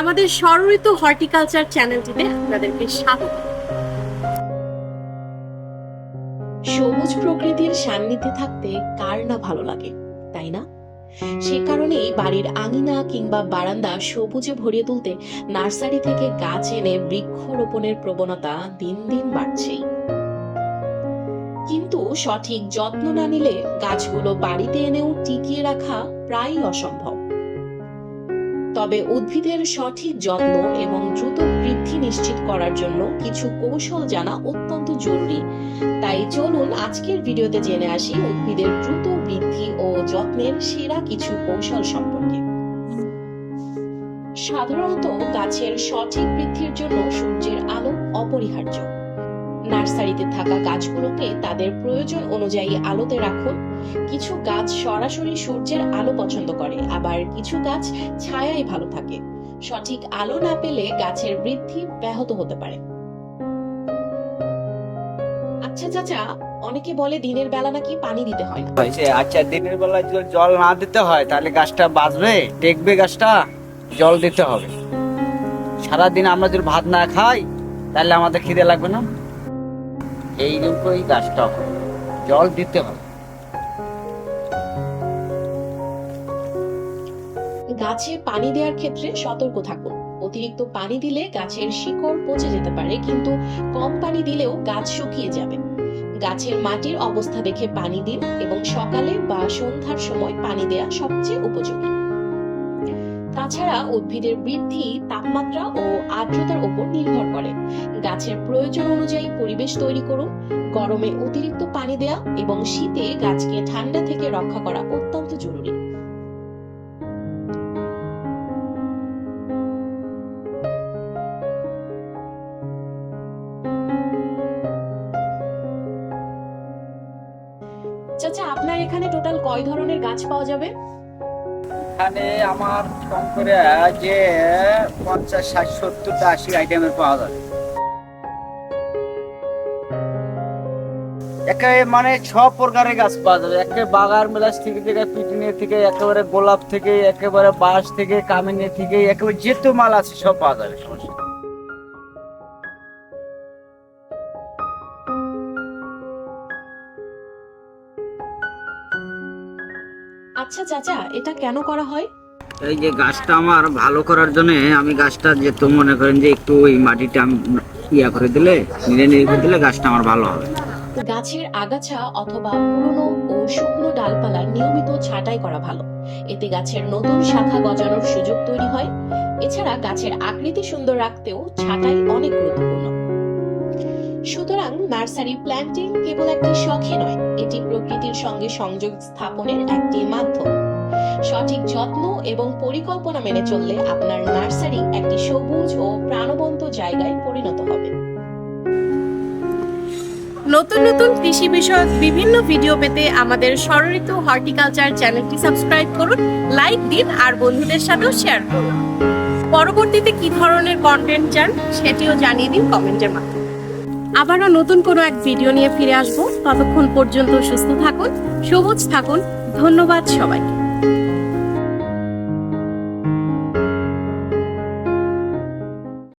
আমাদের স্বরঋতু হর্টিকালচার চ্যানেলটিতে আপনাদেরকে স্বাগত। সবুজ প্রকৃতির সান্নিধ্যে থাকতে কার না ভালো লাগে, তাই না? সে কারণেই বাড়ির আঙিনা কিংবা বারান্দা সবুজে ভরিয়ে তুলতে নার্সারি থেকে গাছ এনে বৃক্ষরোপণের প্রবণতা দিন দিন বাড়ছেই। কিন্তু সঠিক যত্ন না নিলে গাছগুলো বাড়িতে এনেও টিকিয়ে রাখা প্রায়ই অসম্ভব। তবে উদ্ভিদের সঠিক যত্ন এবং দ্রুত বৃদ্ধি নিশ্চিত করার জন্য কিছু কৌশল জানা অত্যন্ত জরুরি। তাই চলুন আজকের ভিডিওতে জেনে আসি উদ্ভিদের দ্রুত বৃদ্ধি ও যত্নের সেরা কিছু কৌশল সম্পর্কে। সাধারণত গাছের সঠিক বৃদ্ধির জন্য সূর্যের আলো অপরিহার্য। নার্সারিতে থাকা গাছগুলোকে তাদের প্রয়োজন অনুযায়ী আলোতে রাখুন। কিছু গাছ সরাসরি সূর্যের আলো পছন্দ করে, আবার কিছু গাছ ছায়ায় ভালো থাকে। সঠিক আলো না পেলে গাছের বৃদ্ধি ব্যাহত হতে পারে। আচ্ছা চাচা, অনেকে বলে দিনের বেলা নাকি পানি দিতে হয়। আচ্ছা দিনের বেলা যদি জল না দিতে হয়, তাহলে গাছটা বাঁচবে? টেকবে গাছটা? জল দিতে হবে। সারাদিন আমরা যদি ভাত না খাই, তাহলে আমাদের খিদে লাগবে না? এইরকমই গাছটা হবে। জল দিতে হবে। গাছে পানি দেওয়ার ক্ষেত্রে সতর্ক থাকুন। অতিরিক্ত পানি দিলে গাছের শিকড় পচে যেতে পারে, কিন্তু কম পানি দিলেও গাছ শুকিয়ে যাবে। গাছের মাটির অবস্থা দেখে পানি দিন এবং সকালে বা সন্ধ্যার সময় পানি দেওয়া সবচেয়ে উপযোগী। তাছাড়া উদ্ভিদের বৃদ্ধি, তাপমাত্রা ও আর্দ্রতার উপর নির্ভর করে। গাছের প্রয়োজন অনুযায়ী পরিবেশ তৈরি করুন, গরমে অতিরিক্ত পানি দেয়া এবং শীতে গাছকে ঠান্ডা থেকে রক্ষা করা অত্যন্ত জরুরি। চাচা, আপনার এখানে টোটাল কয় ধরনের গাছ পাওয়া যাবে? এখানে আমার কম করে যে পঞ্চাশ, ষাট, সত্তরটা আশি আইটেমের পাওয়া যাবে। একে মানে সব প্রকারের গাছ পাওয়া যাবে। একে বাগার মেলাস থেকে থেকে, পিটিনে থেকে, একেবারে গোলাপ থেকে, একেবারে বাঁশ থেকে, কামিনে থেকে, একেবারে যেহেতু মাল আছে, সব পাওয়া যাবে, সমস্যা আচ্ছা চাচা এটা কেন করা হয়? এই যে গাছটা আমার ভালো করার জন্য আমি গাছটা যেহেতু মনে করেন যে একটু ওই মাটিটা আমি ইয়া করে দিলে নিড়ে নিড়ে করে দিলে গাছটা আমার ভালো হবে। গাছের আগাছা অথবা পুরনো ও শুকনো ডালপালা নিয়মিত ছাঁটাই করা ভালো। এতে গাছের নতুন শাখা গজানোর সুযোগ তৈরি হয়। এছাড়া গাছের আকৃতি সুন্দর রাখতেও ছাঁটাই অনেক গুরুত্বপূর্ণ। সুতরাং নার্সারি প্ল্যান্টিং কেবল একটি শখে নয়, এটি প্রকৃতির সঙ্গে সংযোগ স্থাপনের একটি মাধ্যম। সঠিক যত্ন এবং পরিকল্পনা মেনে চললে আপনার নার্সারি একটি সবুজ ও প্রাণবন্ত জায়গায় পরিণত হবে। নতুন নতুন কৃষি বিষয়ক বিভিন্ন ভিডিও পেতে আমাদের স্বরঋতু হর্টিকালচার চ্যানেলটি সাবস্ক্রাইব করুন, লাইক দিন আর বন্ধুদের সাথেও শেয়ার করুন। পরবর্তীতে কি ধরনের কন্টেন্ট চান সেটিও জানিয়ে দিন কমেন্টের মাধ্যমে। আবারও নতুন কোনো এক ভিডিও নিয়ে ফিরে আসব। ততক্ষণ পর্যন্ত সুস্থ থাকুন, সবুজ থাকুন। ধন্যবাদ সবাইকে।